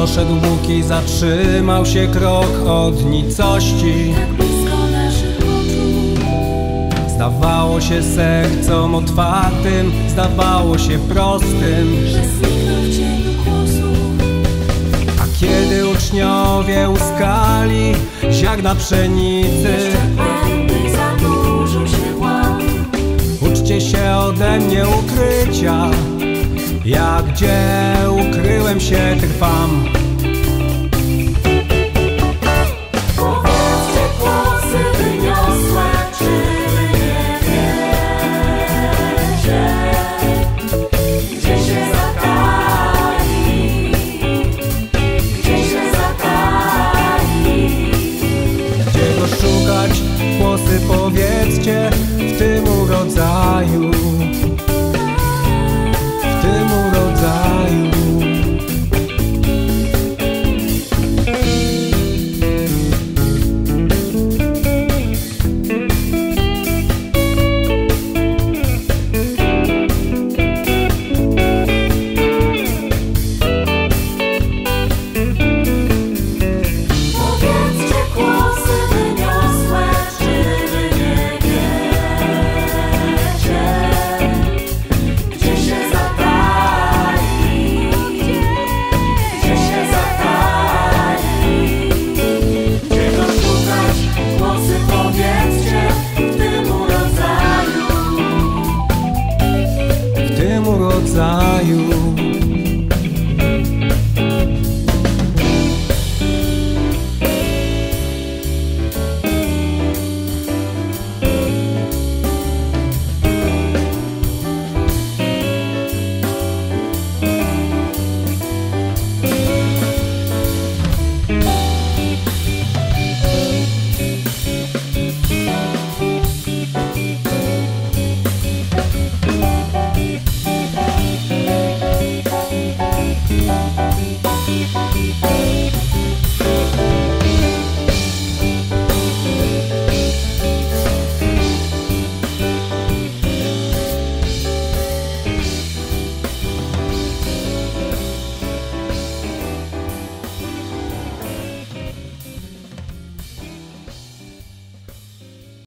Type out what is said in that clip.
doszedł Bóg i zatrzymał się krok od nicości. Tak blisko naszych oczu. Zdawało się sercom otwartym, zdawało się prostym. Że zniknął w cieniu głosu. A kiedy uczniowie uskali ziarna pszenicy. Uczcie się ode mnie ukrycia Ja gdzie ukryłem się trwam you.